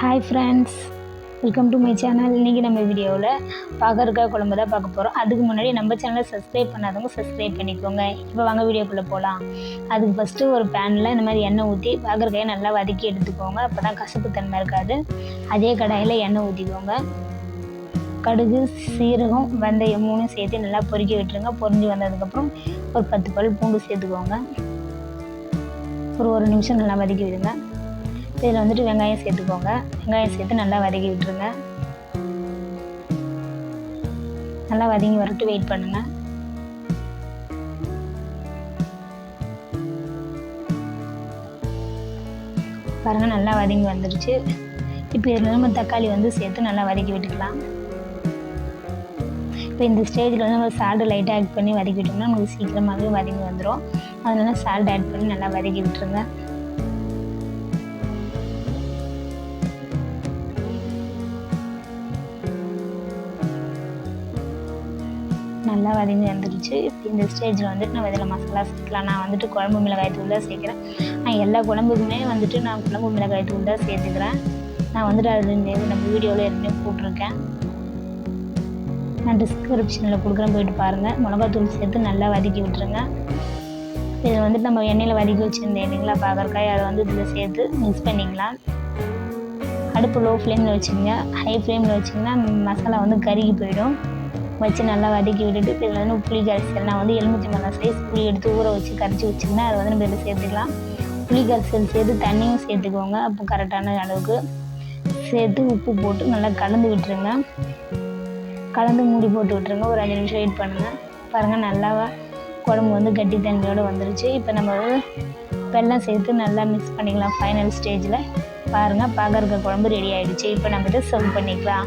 Hi friends welcome to my channel இன்றைக்கி நம்ம வீடியோவில் பாகற்காய் குழம்பு தான் பார்க்க போகிறோம் அதுக்கு முன்னாடி நம்ம சேனலை சப்ஸ்கிரைப் பண்ணாதவங்க சப்ஸ்கிரைப் பண்ணிக்கோங்க. இப்போ வாங்க வீடியோக்குள்ளே போகலாம் அதுக்கு ஃபஸ்ட்டு ஒரு பேனில் இந்த மாதிரி எண்ணெய் ஊற்றி பாகற்காயை நல்லா வதக்கி எடுத்துக்கோங்க. அப்போ தான் கசப்பு தன்மை இருக்காது. அதே கடாயில் எண்ணெய் ஊற்றிக்கோங்க கடுகு சீரகம் வெந்தயம் மூணும் சேர்த்து நல்லா பொறுக்கி விட்டுருங்க. பொறிஞ்சு வந்ததுக்கப்புறம் ஒரு பத்து பல் பூண்டு சேர்த்துக்கோங்க. ஒரு ஒரு நிமிஷம் நல்லா வதக்கி விடுங்க. இதில் வந்துட்டு வெங்காயம் சேர்த்துக்கோங்க. வெங்காயம் சேர்த்து நல்லா வதக்கி விட்டுருங்க. நல்லா வதங்கி வரட்டு வெயிட் பண்ணுங்க. பாருங்கள் நல்லா வதங்கி வந்துடுச்சு இப்போ இதில் நம்ம தக்காளி வந்து சேர்த்து நல்லா வதக்கி விட்டுக்கலாம். இப்போ இந்த ஸ்டேஜில் வந்து நம்ம சால்ட்டு லைட்டாக ஆட் பண்ணி வதக்கி விட்டோம்னா நமக்கு சீக்கிரமாகவே வதங்கி வந்துடும் அதனால சால்ட் ஆட் பண்ணி நல்லா வதக்கி விட்டுருங்க. நல்லா வதங்கி வந்துருச்சு. இப்போ இந்த ஸ்டேஜில் வந்துட்டு நம்ம இதில் மசாலா சேர்க்கலாம். நான் வந்துட்டு குழம்பு மிளகாய் தூள் தான் சேர்க்குறேன். நான் எல்லா குழம்புக்குமே வந்துட்டு நான் குழம்பு மிளகாய் தூள் தான் சேர்த்துக்கிறேன். நான் வந்துட்டு அது நம்ம வீடியோவில் எதுவுமே போட்டிருக்கேன். நான் டிஸ்கிரிப்ஷனில் கொடுக்குறேன். போயிட்டு பாருங்கள் மிளகாத்தூள் சேர்த்து நல்லா வதக்கி விட்டுருங்க. இதில் வந்துட்டு நம்ம எண்ணெயில் வதக்கி வச்சுருந்தேன் இல்லைங்களா பாகற்காய் அதை வந்து இதில் சேர்த்து மிக்ஸ் பண்ணிக்கலாம். அடுப்பு லோ ஃப்ளேமில் வச்சுங்க ஹை ஃப்ளேமில் வச்சிங்கன்னா மசாலா வந்து கருகி போயிடும். வச்சு நல்லா வதக்கி விட்டுட்டு இப்போ இதில் வந்து புளி கரைசல் நான் வந்து எலுமிச்சை மரம் சைஸ் புளி எடுத்து ஊற வச்சு கரைச்சி வச்சுருந்தேன் அதை வந்து நம்ம இதில் சேர்த்துக்கலாம்? புளி கரைசல் சேர்த்து தண்ணியும் சேர்த்துக்கோங்க. அப்போ கரெக்டான அளவுக்கு சேர்த்து உப்பு போட்டு நல்லா கலந்து விட்டுருங்க. கலந்து மூடி போட்டு விட்டுருங்க. ஒரு அஞ்சு நிமிஷம் வெயிட் பண்ணுங்கள் பாருங்கள் நல்லா குழம்பு வந்து கட்டி தண்ணியோடு வந்துருச்சு. இப்போ நம்ம வெள்ளம் சேர்த்து நல்லா மிக்ஸ் பண்ணிக்கலாம். ஃபைனல் ஸ்டேஜில் பாருங்கள் பாகற்காய் குழம்பு ரெடி ஆகிடுச்சு இப்போ நம்ம இதை சர்வ் பண்ணிக்கலாம்.